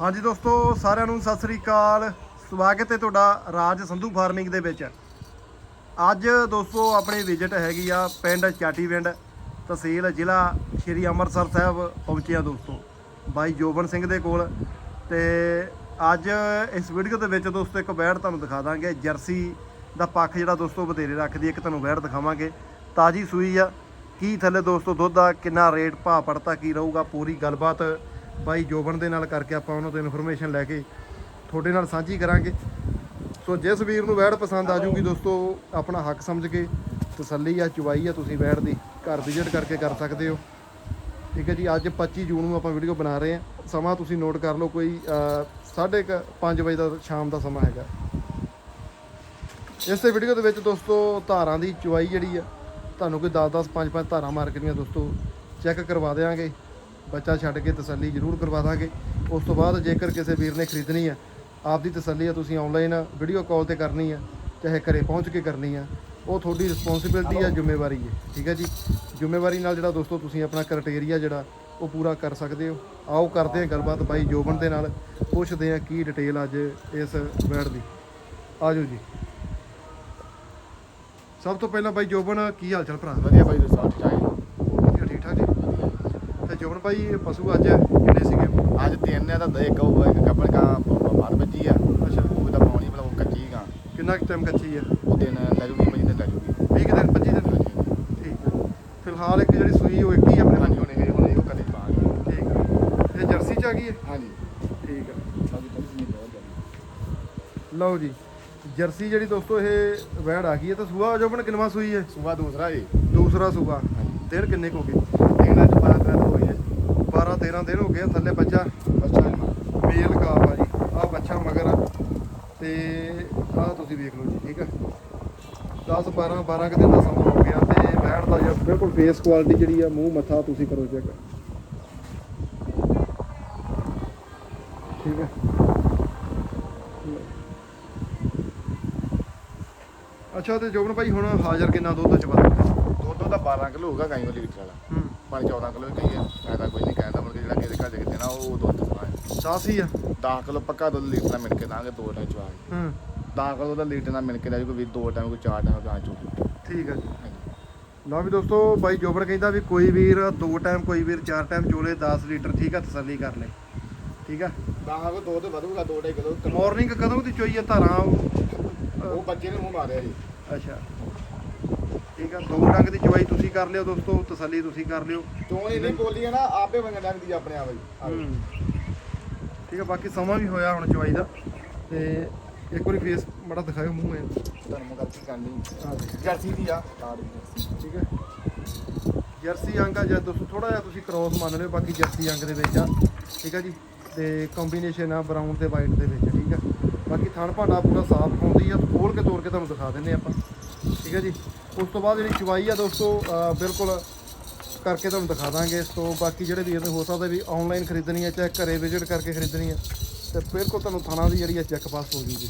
ਹਾਂਜੀ ਦੋਸਤੋ, ਸਾਰਿਆਂ ਨੂੰ ਸਤਿ ਸ੍ਰੀ ਅਕਾਲ। ਸਵਾਗਤ ਹੈ ਤੁਹਾਡਾ ਰਾਜ ਸੰਧੂ ਫਾਰਮਿੰਗ ਦੇ ਵਿੱਚ। ਅੱਜ ਦੋਸਤੋ, ਆਪਣੀ ਵਿਜ਼ਿਟ ਹੈਗੀ ਆ ਪਿੰਡ ਚਾਟੀਵਿੰਡ ਤਹਿਸੀਲ ਜ਼ਿਲ੍ਹਾ ਸ਼੍ਰੀ ਅੰਮ੍ਰਿਤਸਰ ਸਾਹਿਬ ਪਹੁੰਚਿਆ ਦੋਸਤੋ। ਬਾਈ ਜੋਬਨ ਸਿੰਘ ਦੇ ਕੋਲ। ਤੇ ਅੱਜ ਇਸ ਵੀਡੀਓ ਦੇ ਵਿੱਚ ਦੋਸਤੋ, ਇੱਕ ਬੈੜ ਤੁਹਾਨੂੰ ਦਿਖਾ ਦਾਂਗੇ। ਜਰਸੀ ਦਾ ਪੱਖ ਜਿਹੜਾ ਦੋਸਤੋ, ਬਥੇਰੇ ਰੱਖਦੀ ਇੱਕ ਤੁਹਾਨੂੰ ਬੈੜ ਦਿਖਾਵਾਂਗੇ। ਤਾਜੀ ਸੂਈ ਆ। ਕੀ ਥੱਲੇ ਦੋਸਤੋ, ਦੁੱਧ ਦਾ ਕਿੰਨਾ ਰੇਟ ਭਾਅ ਪੜਤਾ, ਕੀ ਰਹੂਗਾ, ਪੂਰੀ ਗੱਲਬਾਤ ਭਾਈ ਜੋਬਨ ਦੇ ਨਾਲ ਕਰਕੇ ਆਪਾਂ ਉਹਨਾਂ ਤੋਂ ਇਨਫੋਰਮੇਸ਼ਨ ਲੈ ਕੇ ਤੁਹਾਡੇ ਨਾਲ ਸਾਂਝੀ ਕਰਾਂਗੇ। ਸੋ ਜਿਸ ਵੀਰ ਨੂੰ ਵੈੜ ਪਸੰਦ ਆ ਜੂਗੀ ਦੋਸਤੋ, ਆਪਣਾ ਹੱਕ ਸਮਝ ਕੇ ਤਸੱਲੀ ਆ ਚੁਵਾਈ ਆ, ਤੁਸੀਂ ਵੈੜ ਦੀ ਘਰ ਵਿਜ਼ਿਟ ਕਰਕੇ ਕਰ ਸਕਦੇ ਹੋ। ਠੀਕ ਹੈ ਜੀ, ਅੱਜ 25 ਜੂਨ ਨੂੰ ਆਪਾਂ ਵੀਡੀਓ ਬਣਾ ਰਹੇ ਹਾਂ। ਸਮਾਂ ਤੁਸੀਂ ਨੋਟ ਕਰ ਲਓ ਕੋਈ 5:30 ਵਜੇ ਦਾ ਸ਼ਾਮ ਦਾ ਸਮਾਂ ਹੈਗਾ। ਇਸ ਵੀਡੀਓ ਦੇ ਵਿੱਚ ਦੋਸਤੋ, ਧਾਰਾਂ ਦੀ ਚੁਵਾਈ ਜਿਹੜੀ ਆ, ਤੁਹਾਨੂੰ ਕੋਈ 10-10 5-5 ਧਾਰਾਂ ਮਾਰ ਕੇ ਦੀਆਂ ਦੋਸਤੋ ਚੈੱਕ ਕਰਵਾ ਦੇਵਾਂਗੇ ਬੱਚਾ ਛੱਡ ਕੇ ਤਸੱਲੀ ਜ਼ਰੂਰ ਕਰਵਾ ਦਾਂਗੇ। ਉਸ ਤੋਂ ਬਾਅਦ ਜੇਕਰ ਕਿਸੇ ਵੀਰ ਨੇ ਖਰੀਦਣੀ ਆ, ਆਪਦੀ ਤਸੱਲੀ ਆ, ਤੁਸੀਂ ਆਨਲਾਈਨ ਵੀਡੀਓ ਕਾਲ ਤੇ ਕਰਨੀ ਆ, ਚਾਹੇ ਘਰੇ ਪਹੁੰਚ ਕੇ ਕਰਨੀ ਆ, ਉਹ ਤੁਹਾਡੀ ਰਿਸਪੌਂਸਿਬਿਲਟੀ ਆ, ਜ਼ਿੰਮੇਵਾਰੀ ਹੈ ਠੀਕ ਹੈ ਜੀ? ਜ਼ਿੰਮੇਵਾਰੀ ਨਾਲ ਜਿਹੜਾ ਦੋਸਤੋ ਤੁਸੀਂ ਆਪਣਾ ਕ੍ਰਾਈਟੇਰੀਆ ਜਿਹੜਾ, ਉਹ ਪੂਰਾ ਕਰ ਸਕਦੇ ਹੋ। ਆਓ ਕਰਦੇ ਹਾਂ ਗੱਲਬਾਤ ਬਾਈ ਜੋਬਨ ਦੇ ਨਾਲ, ਪੁੱਛਦੇ ਹਾਂ ਕੀ ਡਿਟੇਲ ਅੱਜ ਇਸ ਵੈੜ ਦੀ। ਆਜੋ ਜੀ। ਸਭ ਤੋਂ ਪਹਿਲਾਂ ਬਾਈ ਜੋਬਨ, ਕੀ ਹਾਲ ਚਾਲ ਭਰਾ? ਵਧੀਆ ਬਾਈ ਰਿਸੋਰਟ ਚਾਹੀ ਜੀ ਤੇ ਜੋਬਨ ਭਾਈ ਇਹ ਪਸ਼ੂ ਅੱਜ ਕਿੰਨੇ ਸੀਗੇ? ਅੱਜ ਤਿੰਨ ਨੇ ਤਾਂ ਇੱਕ ਉਹ ਇੱਕ ਕੱਪੜ ਕਾ ਬਾਹਰ ਵੱਜੀ ਆ। ਅੱਛਾ। ਉਹ ਤਾਂ ਪਾਉਣੀ ਮਤਲਬ ਉਹ ਕੱਚੀ ਗਾ ਕਿੰਨਾ ਕੁ ਟਾਈਮ ਕੱਚੀ ਆ? ਉਹ ਦਿਨ ਲੈ ਜੂਗੀ ਮਹੀਨੇ ਲੈ ਜੂਗੀ। 20 ਕੁ ਦਿਨ 25 ਦਿਨ? ਠੀਕ ਹੈ ਫਿਲਹਾਲ ਇੱਕ ਜਿਹੜੀ ਸੂਈ ਉਹ ਇੱਕ ਹੀ ਆਪਣੇ ਹਾਂਜੀ ਹੁਣ ਇਹ ਹੁਣ ਇਹੋ ਕਦੇ ਪਾਵਾਂਗੇ ਠੀਕ ਹੈ ਇਹ ਜਰਸੀ ਚ ਆ ਗਈ ਹੈ ਹਾਂਜੀ। ਠੀਕ ਸਾਡੀ ਬਹੁਤ ਜ਼ਿਆਦਾ ਲਓ ਜੀ ਜਰਸੀ ਜਿਹੜੀ ਦੋਸਤੋ ਇਹ ਵੈੜ ਆ ਗਈ ਹੈ ਤਾਂ ਸੂਆ ਜੋਬਨ ਕਿੰਨਵਾ ਸੂਈ ਹੈ? ਸਵੇਰ ਦੂਸਰਾ ਜੀ ਦੂਸਰਾ ਸੂਆ। ਹਾਂਜੀ। ਦਿਨ ਕਿੰਨੇ ਕੁ ਹੋ ਗਏ ਤਿੰਨ ਚ ਬਾਅਦ ਤਾਂ ਹੋਈ ਹੈ 12 13 ਦਿਨ ਹੋ ਗਏ ਆ, ਥੱਲੇ ਬੱਚਾ। ਅੱਛਾ ਜੀ। ਮੇਲ ਕਾਫ ਆ ਜੀ ਆ ਬੱਚਾ ਮਗਰ ਆ। ਤੇ ਆਹ ਤੁਸੀਂ ਵੇਖ ਲਓ ਜੀ ਠੀਕ ਹੈ 10 12 12 ਕੁ ਦਿਨ ਦਾ ਸਮਾਂ ਹੋ ਗਿਆ ਤੇ ਬੈਠ ਦਾ ਜੀ। ਬਿਲਕੁਲ ਫੇਸ ਕੁਆਲਿਟੀ ਜਿਹੜੀ ਆ ਮੂੰਹ ਮੱਥਾ ਤੁਸੀਂ ਕਰੋ ਚੈੱਕ ਠੀਕ ਹੈ ਅੱਛਾ ਤੇ ਜੋਬਨ ਭਾਈ ਹੁਣ ਹਾਜ਼ਰ ਕਿੰਨਾ ਦੁੱਧ ਚ ਵੱਧ ਦੁੱਧ ਤਾਂ 12 ਕਿਲੋ ਹੋਊਗਾ ਗਾਈ ਵਾਲੀ ਲੀਟਰ ਵਾਲਾ। ਹੂੰ ਪਾਣੀ 14 ਕਿਲੋ ਹੀ ਕਹੀ ਆ। ਫਾਇਦਾ ਕੋਈ ਨਹੀਂ ਕਹਿੰਦਾ ਕੇ ਜਿਹੜਾ ਕਿਸੇ ਘਰ ਦੇ ਕਿਤੇ ਨਾ ਉਹ ਦੁੱਧ ਪਾਏ 80 ਆ। 10 ਕਿਲੋ ਪੱਕਾ ਦੁੱਧ ਲੀਟਰ ਨਾਲ ਮਿਲ ਕੇ ਦਾਂਗੇ ਦੋ ਟਾਈਮ ਚਵਾ ਕੇ। ਹੂੰ। 10 ਕਿਲੋ ਦਾ ਲੀਟਰ ਨਾਲ ਮਿਲ ਕੇ ਜੂ ਕੋਈ ਦੋ ਟਾਈਮ ਕੋਈ ਚਾਰ ਟਾਈਮ ਗਾਂ ਠੀਕ ਹੈ ਜੀ। ਲਓ ਵੀ ਦੋਸਤੋ ਬਾਈ ਜੋਬਰ ਕਹਿੰਦਾ ਵੀ ਕੋਈ ਵੀਰ ਦੋ ਟਾਈਮ ਕੋਈ ਵੀਰ ਚਾਰ ਟਾਈਮ ਚੋਲੇ 10 ਲੀਟਰ ਠੀਕ ਆ ਤਸੱਲੀ ਕਰ ਲੈ। ਠੀਕ ਆ? ਦਾਹਾਂ ਕੋ ਦੋ ਤੇ ਵਧੂਗਾ ਦੋ ਢਾਈ ਕਿਲੋ। ਮਾਰਨਿੰਗ ਕਦੋਂ ਦੀ ਚੋਈ ਆ ਧਾਰਾਂ ਉਹ ਬੱਚੇ ਨੇ ਮੂੰਹ ਮਾਰਿਆ ਜੀ। ਅੱਛਾ। ਠੀਕ ਆ? ਦੋ ਡੰਗ ਦੀ ਚਵਾਈ ਤੁਸੀਂ ਕਰ ਲਿਓ ਦੋਸਤੋ ਤਸੱਲੀ ਤੁਸੀਂ ਕਰ ਲਿਓ। ਤੂੰ ਇਹ ਨਹੀਂ ਬੋਲੀ ਹੈ ਨਾ ਆਪੇ ਵੰਗ ਲੱਗਦੀ ਆਪਣੇ ਆਪ ਹੀ। ਠੀਕ ਆ ਬਾਕੀ ਸਮਾਂ ਵੀ ਹੋਇਆ ਹੁਣ ਚਵਾਈ ਦਾ। ਤੇ ਇੱਕ ਵਾਰੀ ਫੇਸ ਮੜਾ ਦਿਖਾਇਓ ਮੂੰਹ ਐ। ਧਰਮ ਕਰਕੇ ਕਰਨੀ। ਆ ਦੇਖ, ਜਰਸੀ ਦੀ ਆ। Card jersey. ਠੀਕ ਹੈ ਜਰਸੀ ਅੰਗ ਆ ਜਾਂ ਦੋਸਤੋ ਥੋੜਾ ਜਿਹਾ ਤੁਸੀਂ ਕ੍ਰੋਸ ਮੰਨ ਲਿਓ ਬਾਕੀ ਜਰਸੀ ਅੰਗ ਦੇ ਵਿੱਚ ਆ। ਠੀਕ ਆ ਜੀ? ਤੇ ਕੰਬੀਨੇਸ਼ਨ ਆ ਬਰਾਊਨ ਤੇ ਵਾਈਟ ਦੇ ਵਿੱਚ ਠੀਕ ਆ? ਬਾਕੀ ਥਣ ਭਾਂਡਾ ਪੂਰਾ ਸਾਫ਼ ਹੁੰਦੀ ਆ ਖੋਲ ਕੇ ਤੋੜ ਕੇ ਤੁਹਾਨੂੰ ਦਿਖਾ ਦਿੰਨੇ ਆਪਾਂ। ਠੀਕ ਆ ਜੀ? ਉਸ ਤੋਂ ਬਾਅਦ ਜਿਹੜੀ ਚਵਾਈ ਆ ਦੋਸਤੋ ਅਹ ਬਿਲਕੁਲ ਕਰਕੇ ਤੁਹਾਨੂੰ ਦਿਖਾ ਦਾਂਗੇ ਸੋ ਬਾਕੀ ਜਿਹੜੇ ਵੀਰ ਨੇ ਹੋ ਸਕਦਾ ਵੀ ਆਨਲਾਈਨ ਖਰੀਦਣੀ ਹੈ ਚਾਹੇ ਘਰੇ ਵਿਜ਼ਿਟ ਕਰਕੇ ਖਰੀਦਣੀ ਹੈ ਤੇ ਬਿਲਕੁਲ ਤੁਹਾਨੂੰ ਥਾਣਾ ਦੀ ਜਿਹੜੀ ਹੈ ਚੈੱਕ ਪਾਸ ਹੋ ਜੂਗੀ।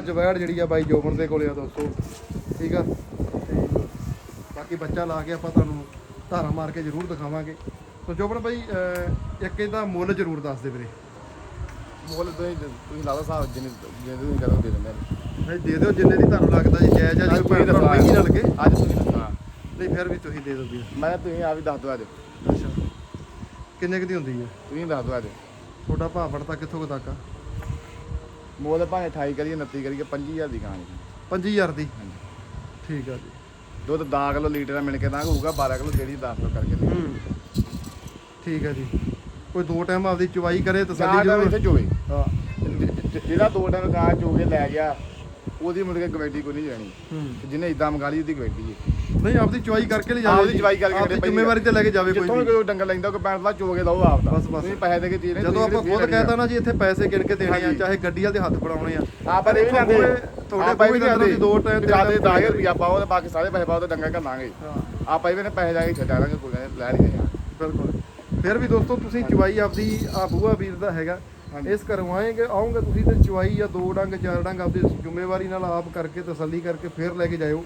ਆ ਅੱਜ ਵੈੜ ਜਿਹੜੀ ਆ ਬਾਈ ਜੋਬਨ ਦੇ ਕੋਲੇ ਆ ਦੋਸਤੋ। ਠੀਕ ਆ? ਤੇ ਬਾਕੀ ਬੱਚਾ ਲਾ ਕੇ ਆਪਾਂ ਤੁਹਾਨੂੰ ਧਾਰਾ ਮਾਰ ਕੇ ਜ਼ਰੂਰ ਦਿਖਾਵਾਂਗੇ। ਸੋ ਜੋਬਨ ਬਾਈ ਇੱਕ ਇਹਦਾ ਮੁੱਲ ਜ਼ਰੂਰ ਦੱਸ ਦੇ ਵੀਰੇ। ਮੁੱਲ ਤੁਸੀਂ ਤੁਸੀਂ ਲਾ ਲਓ ਸਾਹਿਬ ਜਿੰਨੇ ਜਿੰਨੇ ਤੁਸੀਂ ਕਦੋਂ ਦੇ ਦਿੰਦੇ ਨਹੀਂ ਦੇ ਦਿਓ ਜਿੰਨੇ ਦੀ ਤੁਹਾਨੂੰ ਲੱਗਦਾ ਜੀ ਜਾਇਜ਼ ਆ ਜੇ ਕੋਈ ਤੁਹਾਨੂੰ ਮਹਿੰਗੀ ਨਾ ਲੱਗੇ ਅੱਜ ਤੁਸੀਂ ਦੱਸਣਾ ਨਹੀਂ ਫਿਰ ਵੀ ਤੁਸੀਂ ਦੇ ਦਿਓ ਵੀਰ ਮੈਂ ਤੁਸੀਂ ਆ ਵੀ ਦੱਸ ਦਿਓ ਅੱਜ। ਅੱਛਾ। ਕਿੰਨੇ ਕੁ ਦੀ ਹੁੰਦੀ ਹੈ ਤੁਸੀਂ ਦੱਸ ਦਿਓ ਅੱਜ। ਤੁਹਾਡਾ ਭਾਅ ਫੜਤਾ ਕਿੱਥੋਂ ਕੁ ਤੱਕ ਆ? ਮੁੱਲ ਭਾਵੇਂ 28 ਕਰੀਏ 29 ਕਰੀਏ 25000 ਦੀ ਗਾਂ ਜੀ 5000 ਦੀ? ਹਾਂਜੀ। ਠੀਕ ਆ ਜੀ। ਦੁੱਧ 10 ਕਿਲੋ ਲੀਟਰ ਦਾ ਮਿਲ ਕੇ ਦਾਂਗੇ ਹੋਊਗਾ 12 ਕਿਲੋ ਜਿਹੜੀ 10 ਕਿਲੋ ਕਰਕੇ ਦੇ। ਹੂੰ। ਠੀਕ ਆ ਜੀ। ਕੋਈ ਦੋ ਟਾਈਮ ਆਪਦੀ ਚੁਵਾਈ ਕਰੇ ਤਸੱਲੀ ਜ਼ਰੂਰ ਇੱਥੇ ਚੋਵੇ। ਹਾਂ। ਜ- ਜ- ਜਿਹੜਾ ਦੋ ਟਾਈਮ ਗਾਂ ਚੋ ਕੇ ਲੈ ਗਿਆ ਉਹਦੀ ਮੁੜ ਕੇ ਕਬੱਡੀ ਕੋਈ ਨਹੀਂ ਜਾਣੀ ਤੇ ਜਿਹਨੇ ਇਦਾਂ ਮੰਗਾ ਲਈ ਉਹਦੀ ਕਬੱਡੀ ਹੈ ਨਹੀਂ ਆਪਦੀ ਚੁਆਈ ਕਰਕੇ ਲੈ ਜਾਵੇ ਆਪਦੀ ਚੁਆਈ ਕਰਕੇ ਆਪਦੀ ਜ਼ਿੰਮੇਵਾਰੀ ਤੇ ਲੈ ਕੇ ਜਾਵੇ ਕੋਈ ਜਿੱਥੋਂ ਵੀ। ਵੀ ਕੋਈ ਡੰਗਰ ਲੈਂਦਾ ਕੋਈ ਪੈਣ ਦਾ ਚੋਗੇ ਦਓ ਆਪ ਦਾ। ਬਸ, ਬਸ। ਤੁਸੀਂ ਪੈਸੇ ਦੇ ਕੇ ਚੀਜ਼ ਨਹੀਂ ਜਦੋਂ ਆਪਾਂ ਖੁਦ ਕਹਿਤਾ ਨਾ ਜੀ ਇੱਥੇ ਪੈਸੇ ਗਿਣ ਕੇ ਦੇਣੇ ਆ ਹਾਂਜੀ। ਚਾਹੇ ਗੱਡੀ ਵਾਲੇ ਦੇ ਹੱਥ ਫੜਾਉਣੇ ਆ। ਆਪਾਂ ਇਹ ਵੀ ਲੈਂਦੇ ਤੁਹਾਡੇ ਕੋਈ ਵੀ ਨਾ ਲੈਂਦੇ ਦੋ ਟਾਈਮ ਤੇ 10000 ਰੁਪਇਆ ਪਾਓ ਤੇ ਬਾਕੀ ਸਾਰੇ ਪੈਸੇ ਪਾਓ ਤੇ ਡੰਗਰ ਘੱਲਾਂਗੇ। ਆਪਾਂ ਇਹ ਵੀ ਨੇ ਪੈਸੇ ਜਾ ਕੇ ਛੱਡਾ ਕੋਈ ਗੱਲ ਨੀ, ਲੈ ਯਾਰ ਬਿਲਕੁਲ। ਫਿਰ ਵੀ ਦੋਸਤੋ ਤੁਸੀਂ ਚੁਆਈ ਆਪਦੀ ਆ ਬੂਆ ਵੀਰ ਦਾ ਹੈਗਾ। ਇਸ ਘਰੋਂ ਆਏਗੇ ਆਉਂਗੇ ਤੁਸੀਂ ਤੇ ਚੁਆਈ ਜਾਂ ਦੋ ਡੰਗ ਚਾਰ ਡੰਗ ਆਪਦੀ ਜ਼ਿੰਮੇਵਾਰੀ ਨਾਲ ਆਪ ਕਰਕੇ ਤਸੱਲੀ ਕਰਕੇ ਫਿਰ ਲੈ ਕੇ ਜਾਇਓ।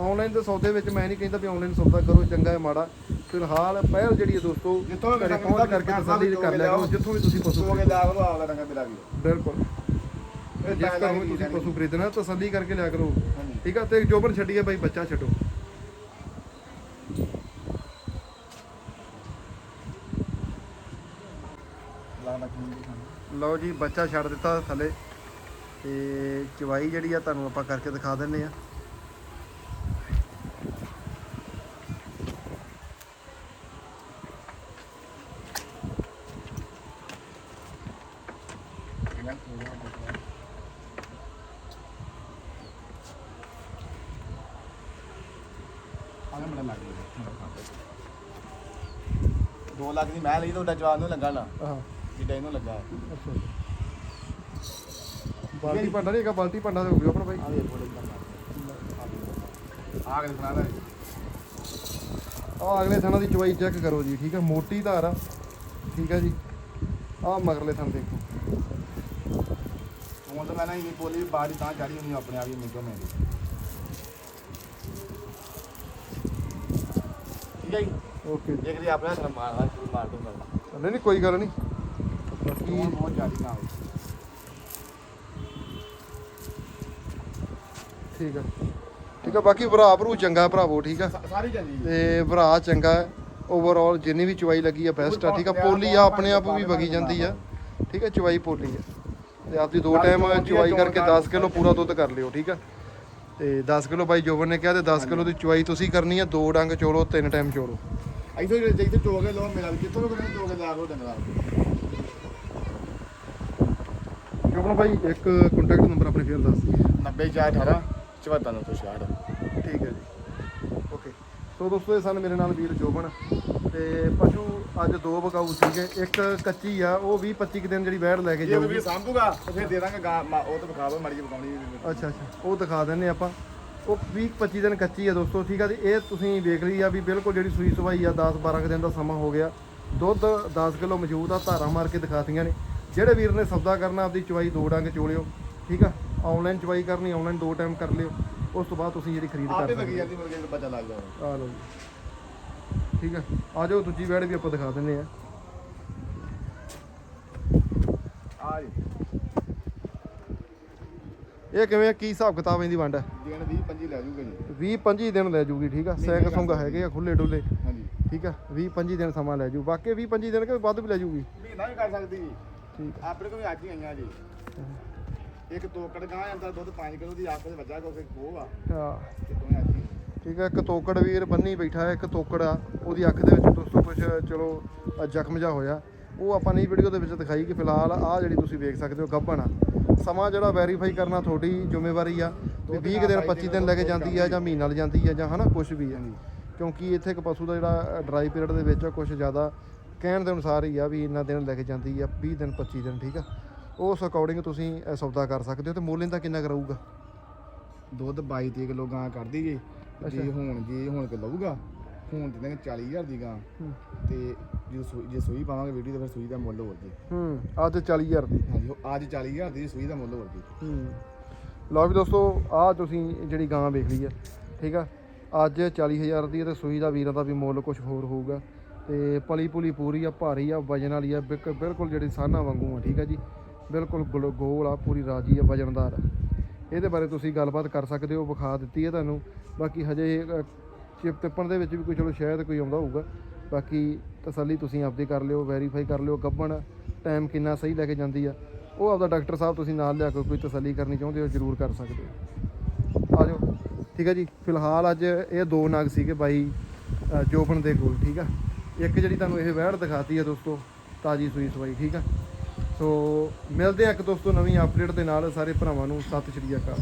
ਆਨਲਾਈਨ ਦੇ ਸੌਦੇ ਵਿੱਚ ਮੈਂ ਨਹੀਂ ਕਹਿੰਦਾ ਵੀ ਆਨਲਾਈਨ ਸੌਦਾ ਕਰੋ ਚੰਗਾ ਹੈ ਮਾੜਾ। ਫਿਲਹਾਲ ਪਹਿਲ ਜਿਹੜੀ ਹੈ ਦੋਸਤੋ ਜਿੱਥੋਂ ਵੀ ਪਹੁੰਚ ਕਰਕੇ ਤਸੱਲੀ ਕਰ ਲਿਆ ਕਰੋ ਜਿੱਥੋਂ ਵੀ ਤੁਸੀਂ ਪਸ਼ੂ ਚੋਗੇ ਜਾ ਕੇ ਆਪਦਾ ਡੰਗਰ ਮਿਲਾ ਵੀ ਬਿਲਕੁਲ। ਜਿਸ ਵੀ ਤੁਸੀਂ ਪਸ਼ੂ ਖਰੀਦਣਾ ਤਸੱਲੀ ਕਰਕੇ ਲਿਆ ਕਰੋ। ਠੀਕ ਆ ਤੇ ਜੋਬਨ ਛੱਡੀਏ ਬਾਈ ਬੱਚਾ ਛੱਡੋ। ਲਓ ਜੀ ਬੱਚਾ ਛੱਡ ਦਿੱਤਾ ਥੱਲੇ। ਤੇ ਚਵਾਈ ਜਿਹੜੀ ਆ ਤੁਹਾਨੂੰ ਆਪਾਂ ਕਰਕੇ ਦਿਖਾ ਦਿੰਨੇ ਆ। 2 ਲੱਖ ਦੀ ਮੈਂ ਲਈ ਤੁਹਾਡਾ ਜਵਾਨ ਨੂੰ ਲੱਗਾ ਨਾ ਆਹ ਜਿੱਡਾ ਇਹਨੂੰ ਲੱਗਾ ਅੱਛਾ ਬਾਲਟੀ ਭਾਂਡਾ ਨਹੀਂ ਹੈਗਾ ਬਾਲਟੀ ਭਾਂਡਾ ਤੇ ਹੋ ਗਿਆ ਆਪਣਾ ਬਾਈ। ਆ ਵੇ ਥੋੜੇ ਆ ਕੇ ਬਣਾ ਲੈ ਆ ਅਗਲੇ ਥਾਣਾ ਦੀ ਚਵਾਈ ਚੈੱਕ ਕਰੋ ਜੀ ਠੀਕ ਆ? ਮੋਟੀ ਧਾਰ ਆ। ਠੀਕ ਆ ਜੀ। ਆ ਮਗਰਲੇ ਥਾਂ ਦੇਖੋ। ਹੁਣ ਤਾਂ ਮੈਂ ਨਾ ਇਹ ਬੋਲੀ ਬਾਹਰ ਹੀ ਤਾਂ ਚੜੀ ਹੁੰਦੀ ਆਪਣੇ ਆਪ ਹੀ ਮਿੰਟੋ ਮੈਂ ਠੀਕ ਹੈ ਜੀ? ਓਕੇ। ਜੀ ਇੱਕ ਦੀ ਆਪਣੇ ਨਾਲ ਮਾਰਦਾ ਸ਼ੁਰੂ ਮਾਰ ਦੂੰਗਾ ਨਹੀਂ ਨਹੀਂ ਕੋਈ ਗੱਲ ਨਹੀਂ। ਬਾਕੀ ਬਹੁਤ ਜ਼ਿਆਦੀ ਠੀਕ ਆ। ਠੀਕ ਆ ਬਾਕੀ ਭਰਾ ਭਰੂ ਚੰਗਾ ਭਰਾਵੋ ਠੀਕ ਆ। ਸਾਰੀ ਜੀ। ਤੇ ਭਰਾ ਚੰਗਾ ਹੈ। ਓਵਰਆਲ ਜਿੰਨੀ ਵੀ ਚਵਾਈ ਲੱਗੀ ਆ ਬੈਸਟ ਆ ਠੀਕ ਆ। ਪੋਲੀ ਆ ਆਪਣੇ ਆਪ ਵੀ ਵਗੀ ਜਾਂਦੀ ਆ। ਠੀਕ ਆ ਚਵਾਈ ਪੋਲੀ ਆ। ਤੇ ਆਪਦੀ ਦੋ ਟਾਈਮ ਚਵਾਈ ਕਰਕੇ 10 ਕਿਲੋ ਪੂਰਾ ਦੁੱਧ ਕਰ ਲਿਓ ਠੀਕ ਆ। ਤੇ 10 ਕਿਲੋ ਬਾਈ ਜੋਬਨ ਨੇ ਕਿਹਾ ਤੇ 10 ਕਿਲੋ ਦੀ ਚਵਾਈ ਤੁਸੀਂ ਕਰਨੀ ਆ ਦੋ ਡੰਗ ਚੋਲੋ ਤਿੰਨ ਟਾਈਮ ਚੋਲੋ। ਇੱਥੋਂ ਜੇ ਇੱਥੇ ਟੋਗੇ ਲੋ ਮੇਰਾ ਜਿੱਥੋਂ ਵੀ ਕੋਈ ਟੋਗੇ ਲਾ ਲੋ ਡੰਗਰਾ ਜੋਬਨ ਬਾਈ ਇੱਕ ਕੰਟੈਕਟ ਨੰਬਰ ਆਪਣੇ ਫੇਰ ਦੱਸ ਦਿਓ। 90418 74966 ਠੀਕ ਹੈ ਜੀ। ਓਕੇ ਸੋ ਦੋਸਤੋ ਇਹ ਸਨ ਮੇਰੇ ਨਾਲ ਵੀਰ ਜੋਬਨ ਤੇ ਪਸ਼ੂ ਅੱਜ ਦੋ ਬਕਾਊ ਸੀਗੇ। ਇੱਕ ਕੱਚੀ ਆ ਉਹ 20 25 ਕੁ ਦਿਨ ਜਿਹੜੀ ਵੈੜ ਲੈ ਕੇ ਜੇ ਜਾਊਗੀ। ਵੀ ਸਾਂਭੂਗਾ ਤੇ ਫਿਰ ਦੇ ਦਾਂਗੇ ਗਾਂ ਮਾ- ਉਹ ਤਾਂ ਵਿਖਾ ਦੋ ਮੜੀ ਬਕਾਉਣੀ ਅੱਛਾ ਅੱਛਾ। ਉਹ ਦਿਖਾ ਦਿੰਨੇ ਆਪਾਂ। ਉਹ 20 25 ਦਿਨ ਕੱਚੀ ਆ ਦੋਸਤੋ ਠੀਕ ਆ ਜੀ। ਇਹ ਤੁਸੀਂ ਵੇਖ ਲਈ ਆ ਵੀ ਬਿਲਕੁਲ ਜਿਹੜੀ ਸੂਈ ਸਵਾਈ ਆ 10 12 ਕੁ ਦਿਨ ਦਾ ਸਮਾਂ ਹੋ ਗਿਆ। ਦੁੱਧ 10 ਕਿਲੋ ਮੌਜੂਦ ਆ ਧਾਰਾਂ ਮਾਰ ਕੇ ਦਿਖਾਤੀਆਂ ਨੇ। ਜਿਹੜੇ ਵੀਰ ਨੇ ਸੌਦਾ ਕਰਨਾ ਆਪਦੀ ਚਵਾਈ ਦੋ ਡੰਗ ਚੋਲਿਓ ਠੀਕ ਆ? ਆਨਲਾਈਨ ਚਵਾਈ ਕਰਨੀ ਆਨਲਾਈਨ ਦੋ ਟਾਈਮ ਕਰ ਲਿਓ। ਉਸ ਤੋਂ ਬਾਅਦ ਤੁਸੀਂ ਜਿਹੜੀ ਖਰੀਦ ਕਰ ਆਪੇ ਸਕਦੇ ਲੱਗੀ ਜਾਂਦੀ ਮੁਰਗੇ ਨੂੰ ਬੱਚਾ ਲੱਗ ਜਾਵੇ ਆ ਲਓ ਜੀ। ਠੀਕ ਆ? ਆ ਜਾਓ ਦੂਜੀ ਵੈੜ ਵੀ ਆਪਾਂ ਦਿਖਾ ਦਿੰਨੇ ਆ। ਆ ਜੀ। ਇਹ ਕਿਵੇਂ ਆ? ਕੀ ਹਿਸਾਬ ਕਿਤਾਬ ਇਹਦੀ ਵੰਡ? ਹੈ ਦਿਨ 20 25 ਲੈ ਜੂਗਾ ਜੀ। 20 25 ਦਿਨ ਲੈ ਜੂਗੀ ਠੀਕ ਆ? ਸੈਂਕ ਸੁੰਗ ਹੈਗੇ ਆ ਖੁੱਲੇ ਡੁੱਲੇ ਹਾਂਜੀ। ਠੀਕ ਆ? 20 25 ਦਿਨ ਸਮਾਂ ਲੈ ਜੂ। ਬਾਕੀ 20 25 ਦਿਨ ਕਿ ਵੱਧ ਵੀ ਲੈ ਜੂਗੀ? ਮਹੀਨਾ ਵੀ ਕਰ ਸਕਦੀ। ਜੀ ਠੀਕ ਆਪਣੇ ਕੋਲ ਵੀ ਅੱਜ ਹੀ ਆਈਆਂ ਜੀ। ਇੱਕ ਤੋਕੜ ਗਾਂ ਜਾਂਦਾ ਦੁੱਧ 5 ਕਿਲੋ ਦੀ ਦੇ ਵੱਜਾ ਕੋਈ ਖੋਹ ਆ। ਆ ਤੇ ਦੋਵੇਂ ਅੱਜ ਹੀ ਠੀਕ ਇੱਕ ਤੋਕੜ ਵੀਰ ਬੰਨੀ ਬੈਠਾ ਹੈ ਇੱਕ ਤੋਕੜ ਆ। ਉਹਦੀ ਅੱਖ ਦੇ ਵਿੱਚ ਦੋਸਤੋ ਕੁਝ ਚਲੋ ਜ਼ਖਮ ਜਾ ਹੋਇਆ। ਉਹ ਆਪਾਂ ਨਹੀਂ ਵੀਡੀਓ ਦੇ ਵਿੱਚ ਦਿਖਾਈ ਕਿ ਫਿਲਹਾਲ ਆ ਜਿਹੜੀ ਤੁਸੀਂ ਵੇਖ ਸਕਦੇ ਹੋ ਗੱਭਣ ਆ। ਸਮਾਂ ਜਿਹੜਾ ਵੈਰੀਫਾਈ ਕਰਨਾ ਤੁਹਾਡੀ ਜ਼ਿੰਮੇਵਾਰੀ ਆ। ਵੀ 20 ਕੁ ਦਿਨ 25 ਦਿਨ ਲੈ ਕੇ ਜਾਂਦੀ ਆ ਜਾਂ ਮਹੀਨਾ ਲੈ ਜਾਂਦੀ ਆ ਜਾਂ ਹਨਾ ਕੁਝ ਵੀ ਆ। ਕਿਉਂਕਿ ਇੱਥੇ ਇੱਕ ਪਸ਼ੂ ਦਾ ਜਿਹੜਾ ਡਰਾਈ ਪੀਰੀਅਡ ਦੇ ਵਿੱਚ ਕੁਝ ਜ਼ਿਆਦਾ ਕਹਿਣ ਦੇ ਅਨੁਸਾਰ ਹੀ ਆ ਵੀ ਇੰਨਾ ਦਿਨ ਲੈ ਕੇ ਜਾਂਦੀ ਆ 20 ਦਿਨ 25 ਦਿਨ ਠੀਕ ਆ। ਉਸ ਅਕੋਰਡਿੰਗ ਤੁਸੀਂ ਅ, ਸੌਦਾ ਕਰ ਸਕਦੇ ਹੋ ਤੇ ਮੁੱਲ ਇਹਦਾ ਕਿੰਨਾ ਕਰਾਊਗਾ ਦੁੱਧ 22 ਤੀਹ ਕਿਲੋ ਗਾਂ ਕੱਢਦੀ ਜੀ ਜੇ ਹੁਣ ਜੇ ਹੁਣ ਕਿ ਲਊਗਾ ਹੁਣ ਤੇ 40000 ਦੀ ਗਾਂ। ਹੂੰ। ਤੇ ਜੇ ਸੂਈ ਜੇ ਸੂਈ ਪਾਵਾਂਗੇ ਵੀਡੀਓ ਤੇ ਫਿਰ ਸੂਈ ਦਾ ਮੁੱਲ ਹੋਰ ਜੀ। ਹੂੰ ਆ ਤੇ 40000 ਦੀ। ਹਾਂਜੀ ਉਹ ਅੱਜ 40000 ਦੀ ਸੂਈ ਦਾ ਮੁੱਲ ਹੋਰ ਜੀ। ਹੂੰ। ਲਓ ਵੀ ਦੋਸਤੋ ਆ ਤੁਸੀਂ ਜਿਹੜੀ ਗਾਂ ਵੇਖ ਲਈ ਆ ਠੀਕ ਆ। ਅੱਜ 40000 ਦੀ ਹੈ ਤੇ ਸੂਈ ਦਾ ਵੀਰਾਂ ਦਾ ਵੀ ਮੁੱਲ ਕੁਝ ਹੋਰ ਹੋਊਗਾ। ਤੇ ਪਲੀ ਪੁਲੀ ਪੂਰੀ ਆ ਭਾਰੀ ਆ ਵਜਨ ਵਾਲੀ ਆ ਬਿਲਕੁਲ ਬਿਲਕੁਲ ਜਿਹੜੀ ਸਾਨਾ ਵਾਂਗੂ ਆ ਠੀਕ ਆ ਜੀ? ਬਿਲਕੁਲ ਗੋਲ- ਗੋਲ ਆ ਪੂਰੀ ਰਾਜੀ ਆ ਵਜਨਦਾਰ ਆ। ਇਹਦੇ ਬਾਰੇ ਤੁਸੀਂ ਗੱਲਬਾਤ ਕਰ ਸਕਦੇ ਹੋ ਵਿਖਾ ਦਿੱਤੀ ਹੈ ਤੁਹਾਨੂੰ। ਬਾਕੀ ਹਜੇ ਅ, ਚਿਪ ਟਿੱਪਣ ਦੇ ਵਿੱਚ ਵੀ ਕੋਈ ਚਲੋ ਸ਼ਾਇਦ ਕੋਈ ਆਉਂਦਾ ਹੋਊਗਾ। ਬਾਕੀ ਤਸੱਲੀ ਤੁਸੀਂ ਆਪਦੀ ਕਰ ਲਿਓ ਵੈਰੀਫਾਈ ਕਰ ਲਿਓ ਗੱਭਣ ਟਾਈਮ ਕਿੰਨਾ ਸਹੀ ਲੈ ਕੇ ਜਾਂਦੀ ਆ। ਉਹ ਆਪਦਾ ਡਾਕਟਰ ਸਾਹਿਬ ਤੁਸੀਂ ਨਾਲ ਲਿਆ ਕੇ ਕੋਈ ਤਸੱਲੀ ਕਰਨੀ ਚਾਹੁੰਦੇ ਹੋ ਜ਼ਰੂਰ ਕਰ ਸਕਦੇ ਹੋ। ਆ ਜਾਓ ਠੀਕ ਹੈ ਜੀ? ਫਿਲਹਾਲ ਅੱਜ ਇਹ ਦੋ ਨਗ ਸੀਗੇ ਬਾਈ ਅ, ਜੋਬਨ ਦੇ ਕੋਲ ਠੀਕ ਆ? ਇੱਕ ਜਿਹੜੀ ਤੁਹਾਨੂੰ ਇਹ ਵਹਿੜ ਦਿਖਾਤੀ ਹੈ ਦੋਸਤੋ, ਤਾਜੀ ਸੂਈ ਸਵਾਈ, ਠੀਕ ਆ? ਸੋ ਮਿਲਦੇ ਆ ਇੱਕ ਦੋਸਤੋ ਨਵੀਂ ਅਪਡੇਟ ਦੇ ਨਾਲ ਸਾਰੇ ਭਰਾਵਾਂ ਨੂੰ, ਸਤਿ ਸ਼੍ਰੀ ਅਕਾਲ।